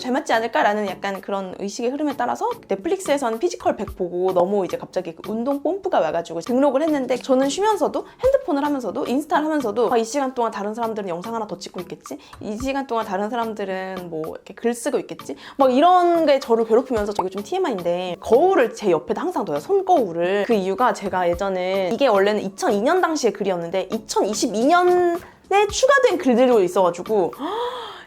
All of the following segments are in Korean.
잘 맞지 않을까라는 약간 그런 의식의 흐름에 따라서 넷플릭스에서는 피지컬 100 보고 너무 이제 갑자기 그 운동 뽐뿌가 와가지고 등록을 했는데 저는 쉬면서도 핸드폰을 하면서도 인스타를 하면서도 아, 이 시간 동안 다른 사람들은 영상 하나 더 찍고 있겠지? 이 시간 동안 다른 사람들은 뭐 이렇게 글 쓰고 있겠지? 막 이런 게 저를 괴롭히면서 이거 좀 TMI인데 거울을 제 옆에다 항상 둬요. 손거울을. 그 이유가 제가 예전에 이게 원래는 2002년 당시의 글이었는데 2022년 에 추가된 글들이 있어가지고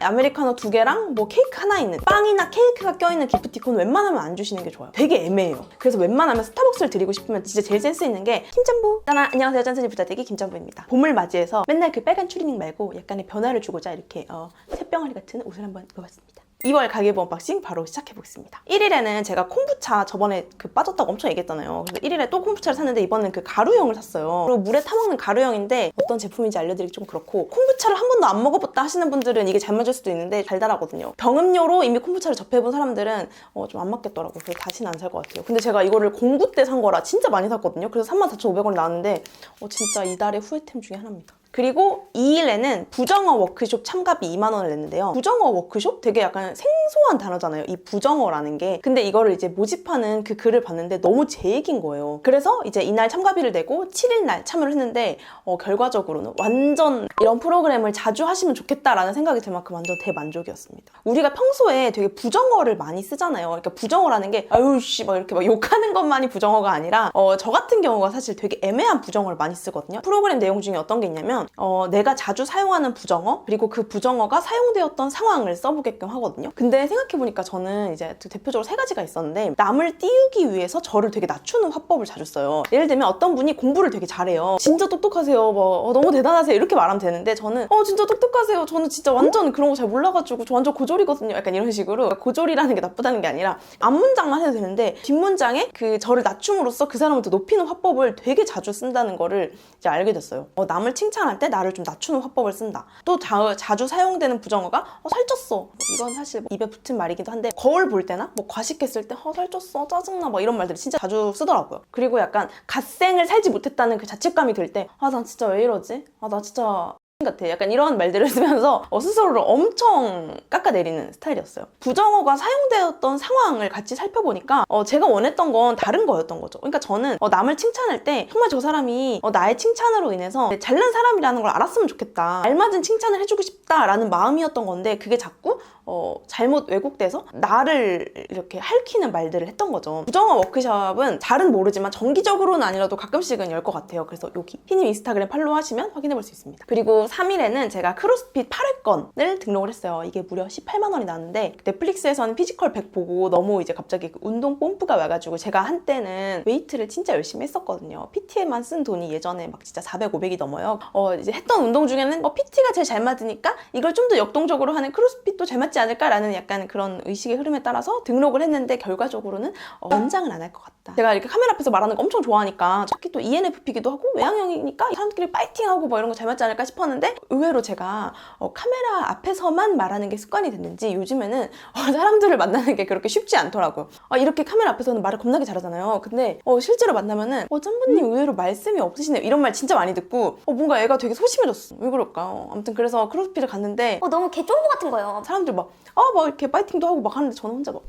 아메리카노 두 개랑 뭐 케이크 하나 있는 빵이나 케이크가 껴있는 기프티콘 웬만하면 안 주시는 게 좋아요. 되게 애매해요. 그래서 웬만하면 스타벅스를 드리고 싶으면 진짜 제일 센스 있는 게 김짬부. 따나 안녕하세요. 짠순이 부자되기 김짬부입니다. 봄을 맞이해서 맨날 그 빨간 추리닝 말고 약간의 변화를 주고자 이렇게 어, 새병아리 같은 옷을 한번 입어봤습니다 2월 가계부 언박싱 바로 시작해 보겠습니다. 1일에는 제가 콤부차 저번에 그 빠졌다고 엄청 얘기했잖아요. 그래서 1일에 또 콤부차를 샀는데 이번엔 그 가루형을 샀어요. 그리고 물에 타먹는 가루형인데 어떤 제품인지 알려드리기 좀 그렇고 콤부차를 한 번도 안 먹어봤다 하시는 분들은 이게 잘 맞을 수도 있는데 달달하거든요. 병음료로 이미 콤부차를 접해본 사람들은 어, 좀 안 맞겠더라고요. 그래서 다시는 안 살 것 같아요. 근데 제가 이거를 공구 때 산 거라 진짜 많이 샀거든요. 그래서 34,500원이 나왔는데 어, 진짜 이달의 후회템 중에 하나입니다. 그리고 2일에는 부정어 워크숍 참가비 2만 원을 냈는데요. 부정어 워크숍 되게 약간 생소한 단어잖아요. 이 부정어라는 게. 근데 이거를 이제 모집하는 그 글을 봤는데 너무 제 얘기인 거예요. 그래서 이제 이날 참가비를 내고 7일 날 참여를 했는데 어, 결과적으로는 완전 이런 프로그램을 자주 하시면 좋겠다라는 생각이 들 만큼 완전 대만족이었습니다. 우리가 평소에 되게 부정어를 많이 쓰잖아요. 그러니까 부정어라는 게 아유 씨막 이렇게 막 욕하는 것만이 부정어가 아니라 어, 저 같은 경우가 사실 되게 애매한 부정어를 많이 쓰거든요. 프로그램 내용 중에 어떤 게 있냐면 어, 내가 자주 사용하는 부정어 그리고 그 부정어가 사용되었던 상황을 써보게끔 하거든요. 근데 생각해보니까 저는 이제 대표적으로 세 가지가 있었는데 남을 띄우기 위해서 저를 되게 낮추는 화법을 자주 써요. 예를 들면 어떤 분이 공부를 되게 잘해요. 진짜 똑똑하세요. 뭐 어, 너무 대단하세요. 이렇게 말하면 되는데 저는 어 진짜 똑똑하세요. 저는 진짜 완전 그런 거 잘 몰라가지고 저 완전 고졸이거든요. 약간 이런 식으로 고졸이라는 게 나쁘다는 게 아니라 앞문장만 해도 되는데 뒷문장에 그 저를 낮춤으로써 그 사람을 더 높이는 화법을 되게 자주 쓴다는 거를 이제 알게 됐어요. 어, 남을 칭찬할 때 나를 좀 낮추는 화법을 쓴다. 또 자, 자주 사용되는 부정어가 어, 살쪘어. 이건 사실 뭐 입에 붙은 말이기도 한데 거울 볼 때나 뭐 과식했을 때 어, 살쪘어. 짜증나. 뭐 이런 말들을 진짜 자주 쓰더라고요. 그리고 약간 갓생을 살지 못했다는 그 자책감이 들 때 아, 난 진짜 왜 이러지? 아, 나 진짜 같아. 약간 이런 말들을 쓰면서 어, 스스로를 엄청 깎아내리는 스타일이었어요. 부정어가 사용되었던 상황을 같이 살펴보니까 어, 제가 원했던 건 다른 거였던 거죠. 그러니까 저는 어, 남을 칭찬할 때 정말 저 사람이 어, 나의 칭찬으로 인해서 잘난 사람이라는 걸 알았으면 좋겠다. 알맞은 칭찬을 해주고 싶다라는 마음이었던 건데 그게 자꾸 어, 잘못 왜곡돼서 나를 이렇게 핥히는 말들을 했던 거죠. 부정어 워크숍은 잘은 모르지만 정기적으로는 아니라도 가끔씩은 열 것 같아요. 그래서 여기 희님 인스타그램 팔로우 하시면 확인해 볼 수 있습니다. 그리고 3일에는 제가 크로스핏 8회권을 등록을 했어요. 이게 무려 18만 원이 나왔는데 넷플릭스에서는 피지컬 100 보고 너무 이제 갑자기 그 운동 뽐뿌가 와가지고 제가 한때는 웨이트를 진짜 열심히 했었거든요. PT에만 쓴 돈이 예전에 막 진짜 400, 500이 넘어요. 어, 이제 했던 운동 중에는 어, PT가 제일 잘 맞으니까 이걸 좀 더 역동적으로 하는 크로스핏도 잘 맞지 않을까라는 약간 그런 의식의 흐름에 따라서 등록을 했는데 결과적으로는 어, 원장은 안 할 것 같다. 제가 이렇게 카메라 앞에서 말하는 거 엄청 좋아하니까 특히 또 ENFP기도 하고 외향형이니까 사람들끼리 파이팅하고 뭐 이런 거 잘 맞지 않을까 싶었는데 의외로 제가 어, 카메라 앞에서만 말하는 게 습관이 됐는지 요즘에는 어, 사람들을 만나는 게 그렇게 쉽지 않더라고요. 어, 이렇게 카메라 앞에서는 말을 겁나게 잘하잖아요. 근데 어, 실제로 만나면은 어, 짬부님 의외로 말씀이 없으시네요. 이런 말 진짜 많이 듣고 어, 뭔가 애가 되게 소심해졌어. 왜 그럴까? 아무튼 그래서 크로스핏을 갔는데 어, 너무 개쫄보 같은 거예요. 사람들 막, 아, 막 이렇게 파이팅도 하고 막 하는데 저는 혼자 막,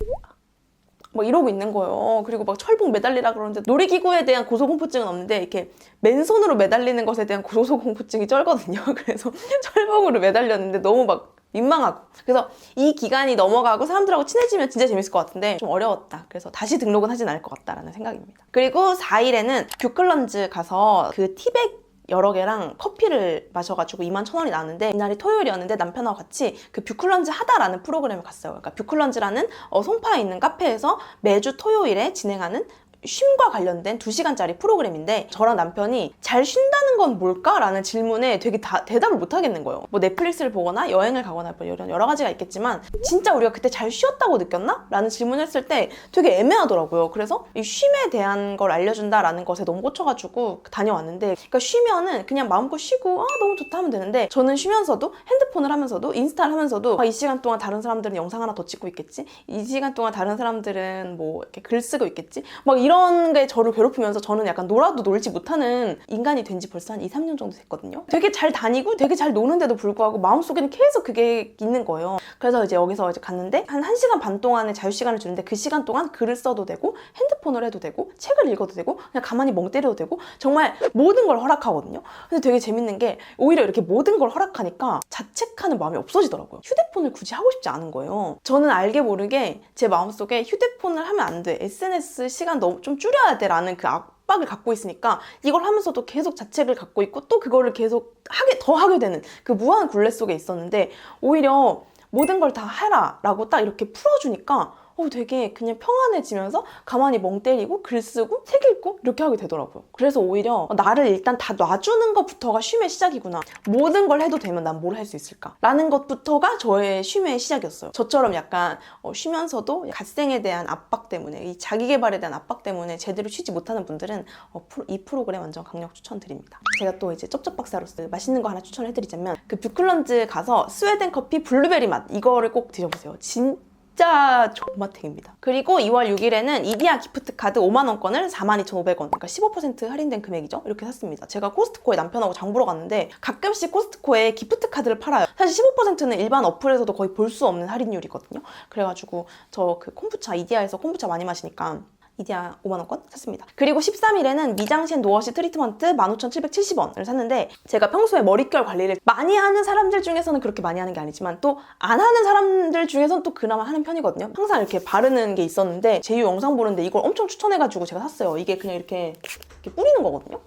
막 이러고 있는 거예요. 그리고 막 철봉 매달리라 그러는데 놀이기구에 대한 고소공포증은 없는데 이렇게 맨손으로 매달리는 것에 대한 고소공포증이 쩔거든요. 그래서 철봉으로 매달렸는데 너무 막 민망하고. 그래서 이 기간이 넘어가고 사람들하고 친해지면 진짜 재밌을 것 같은데 좀 어려웠다. 그래서 다시 등록은 하진 않을 것 같다라는 생각입니다. 그리고 4일에는 뷰클런즈 가서 그 티백 여러 개랑 커피를 마셔가지고 2만 천 원이 나왔는데 이날이 토요일이었는데 남편하고 같이 그 뷰클런즈 하다라는 프로그램을 갔어요. 그러니까 뷰클런즈라는 어, 송파에 있는 카페에서 매주 토요일에 진행하는 쉼과 관련된 2시간짜리 프로그램인데 저랑 남편이 잘 쉰다는 건 뭘까? 라는 질문에 되게 다, 대답을 못 하겠는 거예요. 뭐 넷플릭스를 보거나 여행을 가거나 뭐 이런 여러 가지가 있겠지만 진짜 우리가 그때 잘 쉬었다고 느꼈나? 라는 질문을 했을 때 되게 애매하더라고요. 그래서 이 쉼에 대한 걸 알려준다라는 것에 너무 꽂혀가지고 다녀왔는데 그러니까 쉬면은 그냥 마음껏 쉬고 아 너무 좋다 하면 되는데 저는 쉬면서도 핸드폰을 하면서도 인스타를 하면서도 아, 이 시간 동안 다른 사람들은 영상 하나 더 찍고 있겠지? 이 시간 동안 다른 사람들은 뭐 이렇게 글 쓰고 있겠지? 막 이런 이런 게 저를 괴롭히면서 저는 약간 놀아도 놀지 못하는 인간이 된 지 벌써 한 2, 3년 정도 됐거든요. 되게 잘 다니고 되게 잘 노는데도 불구하고 마음속에는 계속 그게 있는 거예요. 그래서 이제 여기서 이제 갔는데 한 1시간 반 동안의 자유시간을 주는데 그 시간 동안 글을 써도 되고 핸드폰을 해도 되고 책을 읽어도 되고 그냥 가만히 멍 때려도 되고 정말 모든 걸 허락하거든요. 근데 되게 재밌는 게 오히려 이렇게 모든 걸 허락하니까 자책하는 마음이 없어지더라고요. 휴대폰을 굳이 하고 싶지 않은 거예요. 저는 알게 모르게 제 마음속에 휴대폰을 하면 안 돼. SNS 시간 너무 좀 줄여야 돼 라는 그 압박을 갖고 있으니까 이걸 하면서도 계속 자책을 갖고 있고 또 그거를 계속 하게 더 하게 되는 그 무한 굴레 속에 있었는데 오히려 모든 걸 다 해라 라고 딱 이렇게 풀어주니까 어, 되게 그냥 평안해지면서 가만히 멍 때리고 글 쓰고 책 읽고 이렇게 하게 되더라고요. 그래서 오히려 나를 일단 다 놔주는 것부터가 쉼의 시작이구나. 모든 걸 해도 되면 난 뭘 할 수 있을까? 라는 것부터가 저의 쉼의 시작이었어요. 저처럼 약간 어, 쉬면서도 갓생에 대한 압박 때문에 이 자기 개발에 대한 압박 때문에 제대로 쉬지 못하는 분들은 어, 이 프로그램 완전 강력 추천드립니다. 제가 또 이제 쩝쩝박사로서 맛있는 거 하나 추천해드리자면 그 뷰클런즈 가서 스웨덴 커피 블루베리 맛 이거를 꼭 드셔보세요. 진 진짜 존맛탱입니다. 그리고 2월 6일에는 이디야 기프트 카드 5만 원권을 42,500원, 그러니까 15% 할인된 금액이죠. 이렇게 샀습니다. 제가 코스트코에 남편하고 장 보러 갔는데 가끔씩 코스트코에 기프트 카드를 팔아요. 사실 15%는 일반 어플에서도 거의 볼 수 없는 할인율이거든요. 그래가지고 저 그 콤부차 이디야에서 콤부차 많이 마시니까 이디야 5만원권 샀습니다. 그리고 13일에는 미장센 노워시 트리트먼트 15,770원을 샀는데 제가 평소에 머릿결 관리를 많이 하는 사람들 중에서는 그렇게 많이 하는 게 아니지만 또 안 하는 사람들 중에서는 또 그나마 하는 편이거든요. 항상 이렇게 바르는 게 있었는데 제유 영상 보는데 이걸 엄청 추천해가지고 제가 샀어요. 이게 그냥 이렇게, 이렇게 뿌리는 거거든요.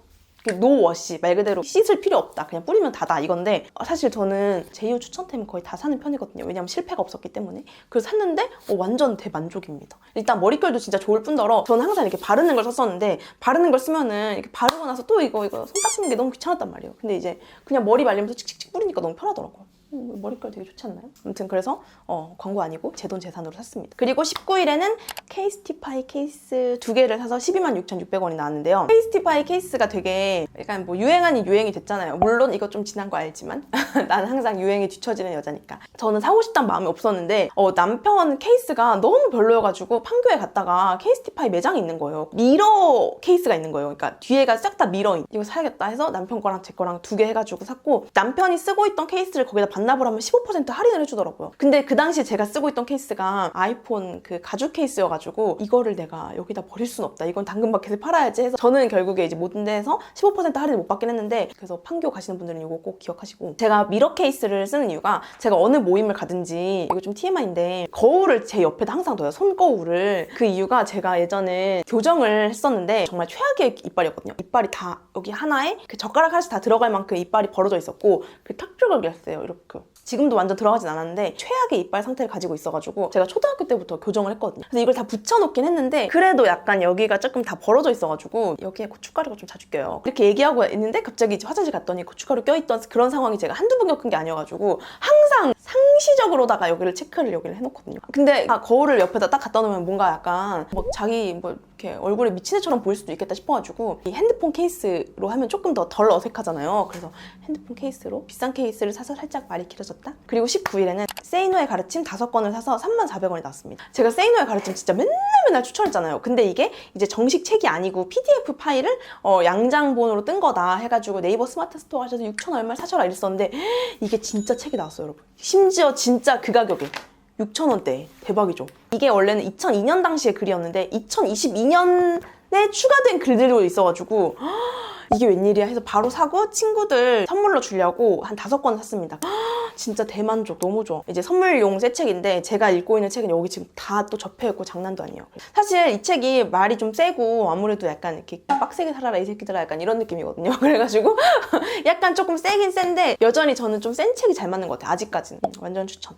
노워시 말 그대로 씻을 필요 없다. 그냥 뿌리면 다다 이건데 어, 사실 저는 제이유 추천템 거의 다 사는 편이거든요. 왜냐면 실패가 없었기 때문에. 그래서 샀는데 어, 완전 대만족입니다. 일단 머릿결도 진짜 좋을 뿐더러 저는 항상 이렇게 바르는 걸 썼었는데 바르는 걸 쓰면은 이렇게 바르고 나서 또 이거 이거 손 닦는 게 너무 귀찮았단 말이에요. 근데 이제 그냥 머리 말리면서 칙칙칙 뿌리니까 너무 편하더라고요. 음, 머릿결 되게 좋지 않나요? 아무튼 그래서 어, 광고 아니고 제 돈 재산으로 샀습니다. 그리고 19일에는 케이스티파이 케이스 두 개를 사서 12만 6,600원이 나왔는데요. 케이스티파이 케이스가 되게 약간 뭐 유행 아닌 유행이 됐잖아요. 물론 이거 좀 지난 거 알지만 나는 항상 유행에 뒤처지는 여자니까. 저는 사고 싶다는 마음이 없었는데 어, 남편 케이스가 너무 별로여가지고 판교에 갔다가 케이스티파이 매장이 있는 거예요. 미러 케이스가 있는 거예요. 그러니까 뒤에가 싹 다 미러인. 이거 사야겠다 해서 남편 거랑 제 거랑 두 개 해가지고 샀고 남편이 쓰고 있던 케이스를 거기다 반납을 하면 15% 할인을 해주더라고요. 근데 그 당시에 제가 쓰고 있던 케이스가 아이폰 그 가죽 케이스여가지고 이거를 내가 여기다 버릴 순 없다. 이건 당근마켓에 팔아야지 해서 저는 결국에 이제 모든 데에서 15% 할인을 못 받긴 했는데 그래서 판교 가시는 분들은 이거 꼭 기억하시고 제가 미러 케이스를 쓰는 이유가 제가 어느 모임을 가든지 이거 좀 TMI인데 거울을 제 옆에다 항상 둬요. 손거울을. 그 이유가 제가 예전에 교정을 했었는데 정말 최악의 이빨이었거든요. 이빨이 다 여기 하나에 그 젓가락 하나씩 다 들어갈 만큼 이빨이 벌어져 있었고 그 탁줄각이었어요. 이렇게. 지금도 완전 들어가진 않았는데 최악의 이빨 상태를 가지고 있어가지고 제가 초등학교 때부터 교정을 했거든요. 그래서 이걸 다 붙여놓긴 했는데 그래도 약간 여기가 조금 다 벌어져 있어가지고 여기에 고춧가루가 좀 자주 껴요. 이렇게 얘기하고 있는데 갑자기 이제 화장실 갔더니 고춧가루 껴있던 그런 상황이 제가 한두 번 겪은 게 아니어가지고 항상 상시적으로다가 여기를 체크를 여기를 해놓거든요. 근데 아, 거울을 옆에다 딱 갖다 놓으면 뭔가 약간 뭐 자기 뭐 이렇게 얼굴에 미친 애처럼 보일 수도 있겠다 싶어가지고 이 핸드폰 케이스로 하면 조금 더 덜 어색하잖아요. 그래서 핸드폰 케이스로 비싼 케이스를 사서 살짝 말이 길어졌다. 그리고 19일에는 세이노의 가르침 다섯 권을 사서 34,000원이 나왔습니다. 제가 세이노의 가르침 진짜 맨날 맨날 추천했잖아요. 근데 이게 이제 정식 책이 아니고 PDF 파일을 어, 양장본으로 뜬 거다 해가지고 네이버 스마트 스토어 가셔서 6천 얼마 사셔라 이랬었는데 이게 진짜 책이 나왔어요, 여러분. 심지어 진짜 그 가격에 6,000원대. 대박이죠. 이게 원래는 2002년 당시의 글이었는데 2022년에 추가된 글들도 있어가지고 이게 웬일이야 해서 바로 사고 친구들 선물로 주려고 한 다섯 권 샀습니다. 진짜 대만족 너무 좋아. 이제 선물용 새 책인데 제가 읽고 있는 책은 여기 지금 다 또 접혀있고 장난도 아니에요. 사실 이 책이 말이 좀 세고 아무래도 약간 이렇게 빡세게 살아라 이 새끼들아 약간 이런 느낌이거든요. 그래가지고 약간 조금 세긴 센데 여전히 저는 좀 센 책이 잘 맞는 것 같아요. 아직까지는. 음, 완전 추천.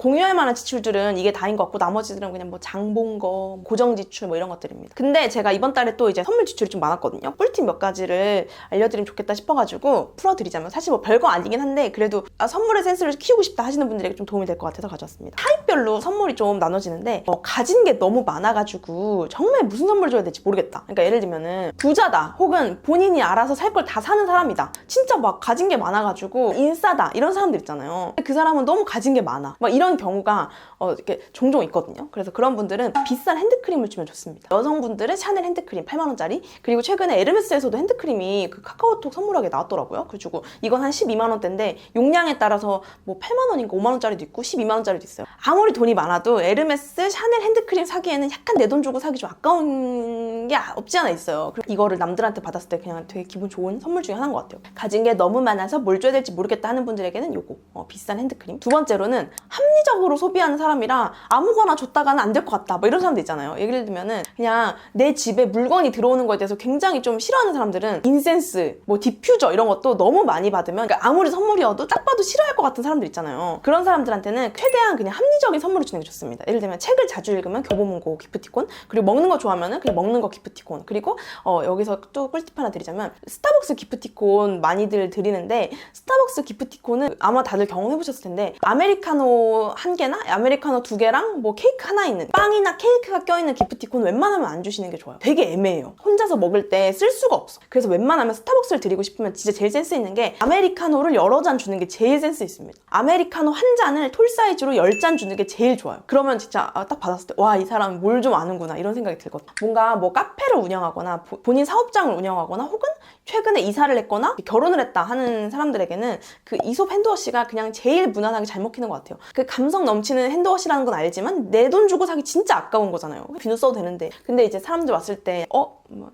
공유할 만한 지출들은 이게 다인 것 같고 나머지들은 그냥 뭐 장본 거, 고정 지출 뭐 이런 것들입니다. 근데 제가 이번 달에 또 이제 선물 지출이 좀 많았거든요. 꿀팁 몇 가지를 알려드리면 좋겠다 싶어가지고 풀어드리자면 사실 뭐 별거 아니긴 한데 그래도 아, 선물의 센스를 키우고 싶다 하시는 분들에게 좀 도움이 될 것 같아서 가져왔습니다. 타입별로 선물이 좀 나눠지는데 어, 가진 게 너무 많아가지고 정말 무슨 선물 줘야 될지 모르겠다. 그러니까 예를 들면은 부자다 혹은 본인이 알아서 살 걸 다 사는 사람이다. 진짜 막 가진 게 많아가지고 인싸다 이런 사람들 있잖아요. 그 사람은 너무 가진 게 많아. 막 이런 이런 경우가 어, 이렇게 종종 있거든요. 그래서 그런 분들은 비싼 핸드크림을 주면 좋습니다. 여성분들은 샤넬 핸드크림 8만 원짜리 그리고 최근에 에르메스에서도 핸드크림이 그 카카오톡 선물하게 나왔더라고요. 그래가지고 이건 한 12만 원대인데 용량에 따라서 뭐 8만 원인가 5만 원짜리도 있고 12만 원짜리도 있어요. 아무리 돈이 많아도 에르메스 샤넬 핸드크림 사기에는 약간 내 돈 주고 사기 좀 아까운 게 없지 않아 있어요. 이거를 남들한테 받았을 때 그냥 되게 기분 좋은 선물 중에 하나인 것 같아요. 가진 게 너무 많아서 뭘 줘야 될지 모르겠다 하는 분들에게는 요거 어, 비싼 핸드크림. 두 번째로는 합리 적으로 소비하는 사람이라 아무거나 줬다가는 안 될 것 같다. 뭐 이런 사람들 있잖아요. 예를 들면은 그냥 내 집에 물건이 들어오는 거에 대해서 굉장히 좀 싫어하는 사람들은 인센스, 뭐 디퓨저 이런 것도 너무 많이 받으면 그러니까 아무리 선물이어도 딱 봐도 싫어할 것 같은 사람들 있잖아요. 그런 사람들한테는 최대한 그냥 합리적인 선물을 주는 게 좋습니다. 예를 들면 책을 자주 읽으면 교보문고 기프티콘 그리고 먹는 거 좋아하면은 그냥 먹는 거 기프티콘 그리고 어, 여기서 또 꿀팁 하나 드리자면 스타벅스 기프티콘 많이들 드리는데 스타벅스 기프티콘은 아마 다들 경험해 보셨을 텐데 아메리카노 한 개나 아메리카노 두 개랑 뭐 케이크 하나 있는 빵이나 케이크가 껴있는 기프티콘 웬만하면 안 주시는 게 좋아요. 되게 애매해요. 혼자서 먹을 때 쓸 수가 없어. 그래서 웬만하면 스타벅스를 드리고 싶으면 진짜 제일 센스 있는 게 아메리카노를 여러 잔 주는 게 제일 센스 있습니다. 아메리카노 한 잔을 톨 사이즈로 열 잔 주는 게 제일 좋아요. 그러면 진짜 아, 딱 받았을 때 와 이 사람 뭘 좀 아는구나 이런 생각이 들거든요. 뭔가 뭐 카페를 운영하거나 보- 본인 사업장을 운영하거나 혹은 최근에 이사를 했거나 결혼을 했다 하는 사람들에게는 그 이솝 핸드워시가 그냥 제일 무난하게 잘 먹히는 것 같아요. 그 감성 넘치는 핸드워시라는 건 알지만 내 돈 주고 사기 진짜 아까운 거잖아요. 비누 써도 되는데. 근데 이제 사람들 왔을 때 어? 뭐,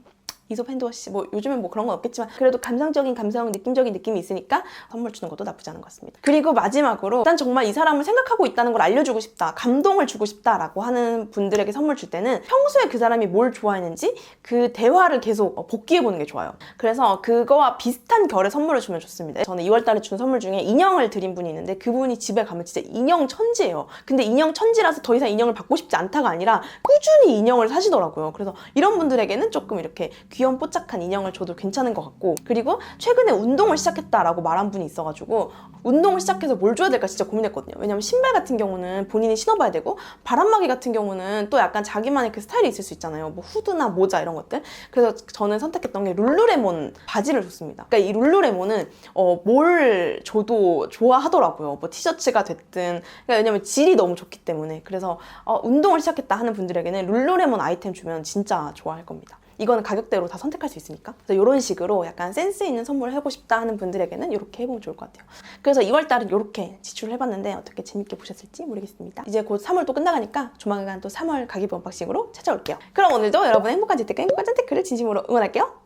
이솝 핸드워시 뭐 요즘엔 뭐 그런 건 없겠지만 그래도 감성적인 감성 느낌적인 느낌이 있으니까 선물 주는 것도 나쁘지 않은 것 같습니다. 그리고 마지막으로 일단 정말 이 사람을 생각하고 있다는 걸 알려주고 싶다 감동을 주고 싶다라고 하는 분들에게 선물 줄 때는 평소에 그 사람이 뭘 좋아했는지 그 대화를 계속 어, 복기해 보는 게 좋아요. 그래서 그거와 비슷한 결의 선물을 주면 좋습니다. 저는 2월달에 준 선물 중에 인형을 드린 분이 있는데 그분이 집에 가면 진짜 인형 천지예요. 근데 인형 천지라서 더 이상 인형을 받고 싶지 않다가 아니라 꾸준히 인형을 사시더라고요. 그래서 이런 분들에게는 조금 이렇게 귀여운 뽀짝한 인형을 줘도 괜찮은 것 같고 그리고 최근에 운동을 시작했다라고 말한 분이 있어가지고 운동을 시작해서 뭘 줘야 될까 진짜 고민했거든요. 왜냐면 신발 같은 경우는 본인이 신어봐야 되고 바람막이 같은 경우는 또 약간 자기만의 그 스타일이 있을 수 있잖아요. 뭐 후드나 모자 이런 것들. 그래서 저는 선택했던 게 룰루레몬 바지를 줬습니다. 그러니까 이 룰루레몬은 어, 뭘 줘도 좋아하더라고요. 뭐 티셔츠가 됐든. 그러니까 왜냐면 질이 너무 좋기 때문에. 그래서 어, 운동을 시작했다 하는 분들에게는 룰루레몬 아이템 주면 진짜 좋아할 겁니다 이거는 가격대로 다 선택할 수 있으니까. 그래서 이런 식으로 약간 센스 있는 선물을 해보고 싶다 하는 분들에게는 이렇게 해보면 좋을 것 같아요. 그래서 2월 달은 이렇게 지출을 해봤는데 어떻게 재밌게 보셨을지 모르겠습니다. 이제 곧 3월 또 끝나가니까 조만간 또 3월 가기비 언박싱으로 찾아올게요. 그럼 오늘도 여러분의 행복한 재테크, 행복한 재테크를 진심으로 응원할게요. 여러분,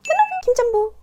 김전부!